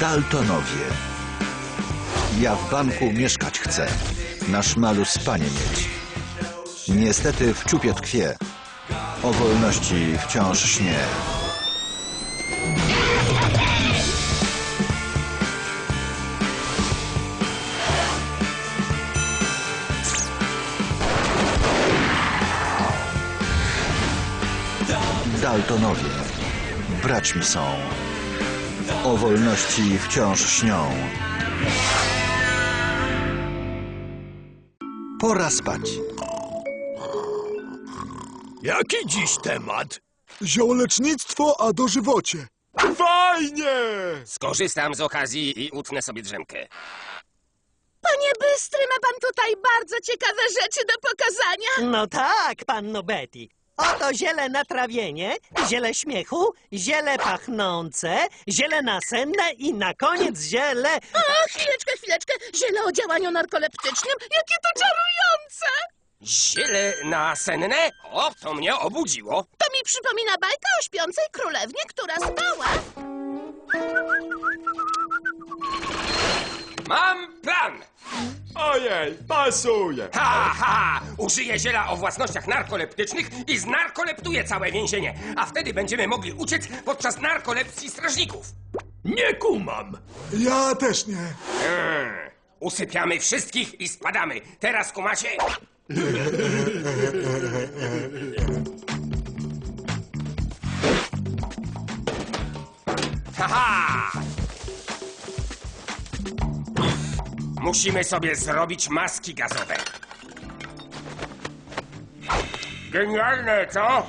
Daltonowie. Ja w banku mieszkać chcę. Na szmalu spanie mieć. Niestety w czupie tkwie. O wolności wciąż śnie. Daltonowie. Braćmi są. O wolności wciąż śnią. Pora spać. Jaki dziś temat? Ziołolecznictwo, a dożywocie. Fajnie! Skorzystam z okazji i utnę sobie drzemkę. Panie Bystry, ma pan tutaj bardzo ciekawe rzeczy do pokazania. No tak, panno Betty. Oto ziele na trawienie, ziele śmiechu, ziele pachnące, ziele nasenne i na koniec ziele... O, chwileczkę, chwileczkę. Ziele o działaniu narkoleptycznym. Jakie to czarujące! Ziele nasenne? O, to mnie obudziło. To mi przypomina bajkę o śpiącej królewnie, która spała. Mam plan! Ojej, pasuje! Ha, ha! Użyję ziela o własnościach narkoleptycznych i znarkoleptuję całe więzienie, a wtedy będziemy mogli uciec podczas narkolepsji strażników. Nie kumam! Ja też nie. Hmm. Usypiamy wszystkich i spadamy. Teraz kumacie? Haha! Musimy sobie zrobić maski gazowe. Genialne, co?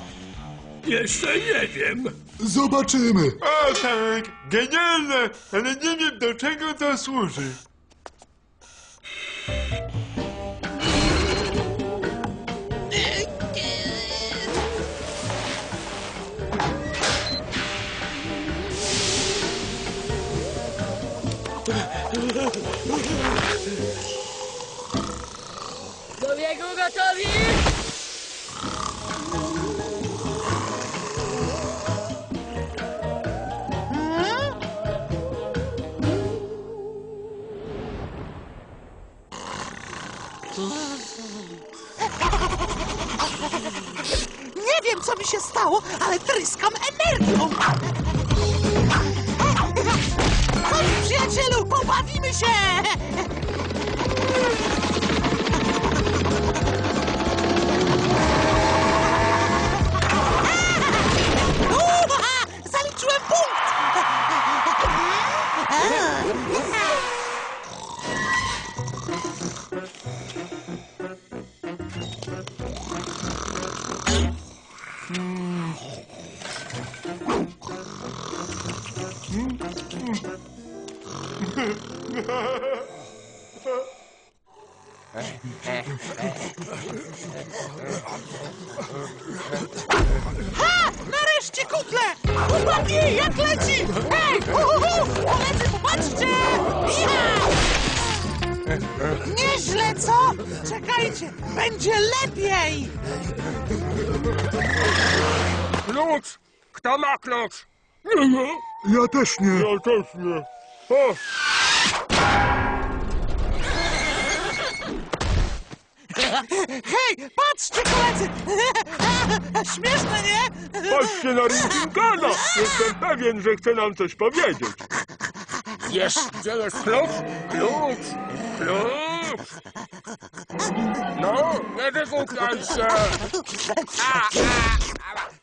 Jeszcze nie wiem. Zobaczymy. O tak, genialne, ale nie wiem do czego to służy. Gotowi? Nie wiem, co mi się stało, ale tryskam energią. Chodź, przyjacielu, pobawimy się! Nareszcie kutle! Chłopaki, jak leci! Hej! Uhuhu! Koledzy, popatrzcie! Czekajcie, będzie lepiej! Klucz! Kto ma klucz? Ja też nie. Ja też nie. O, Hej, patrzcie, koledzy! Śmieszne, nie? patrzcie na Rinkinkana! Jestem pewien, że chce nam coś powiedzieć. Wiesz, gdzie jest klucz? Klucz! Klucz! No, nie wygłupiaj się! A, a,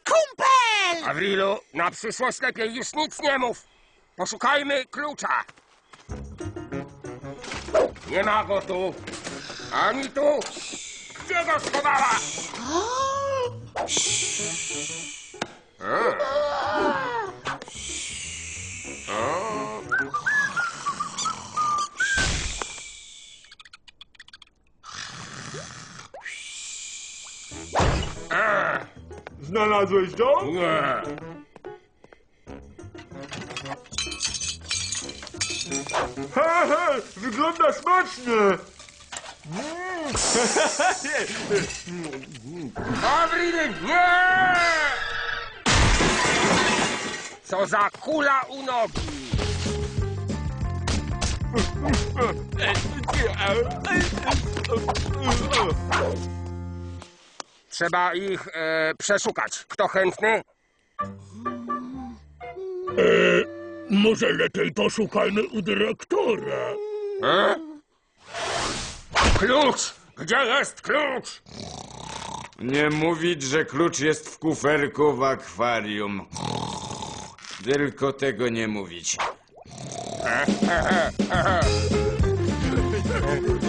Kumpel! Avrilu, na przyszłość lepiej już nic nie mów. Poszukajmy klucza. Nie ma go tu. Ani tu. Gdzie go schowała? Znalazłeś go? Nie. He, he, wygląda smacznie! Avril, nie! Co za kula u nogi! Trzeba ich e, przeszukać. Kto chętny? Może lepiej poszukajmy u dyrektora. E? Klucz! Gdzie jest klucz? Nie mówić, że klucz jest w kuferku w akwarium. Tylko tego nie mówić.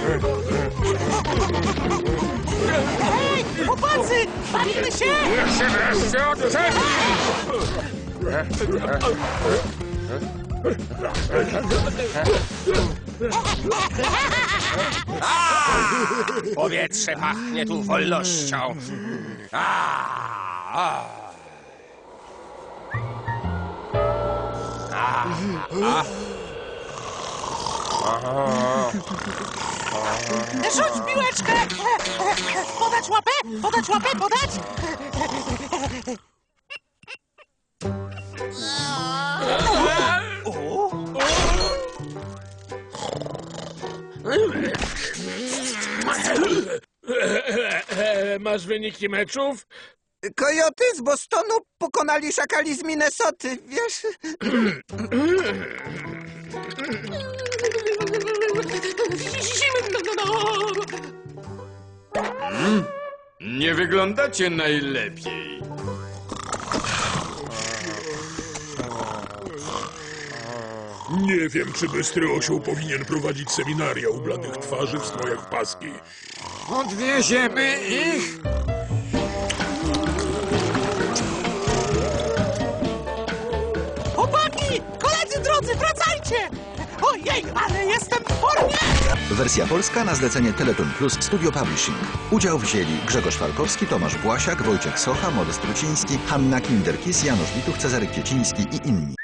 Chłopacy, bawimy się! Niech się wreszcie odczepi! A! Powietrze pachnie tu wolnością. A! A! Rzuć piłeczkę! Podać łapę? Podać łapę? Podać? Masz wyniki meczów? Kojoty z Bostonu pokonali szakali z Minnesoty, wiesz? Nie wyglądacie najlepiej. Nie wiem, czy bystry osioł powinien prowadzić seminaria u bladych twarzy w strojach paski. Odwieziemy ich? Chłopaki! Koledzy drodzy, wracajcie! Ojej, ale jestem w formie! Wersja polska na zlecenie Teleton Plus Studio Publishing. Udział wzięli Grzegorz Falkowski, Tomasz Błasiak, Wojciech Socha, Modest Truciński, Hanna Kinderkis, Janusz Wituch, Cezary Kwieciński i inni.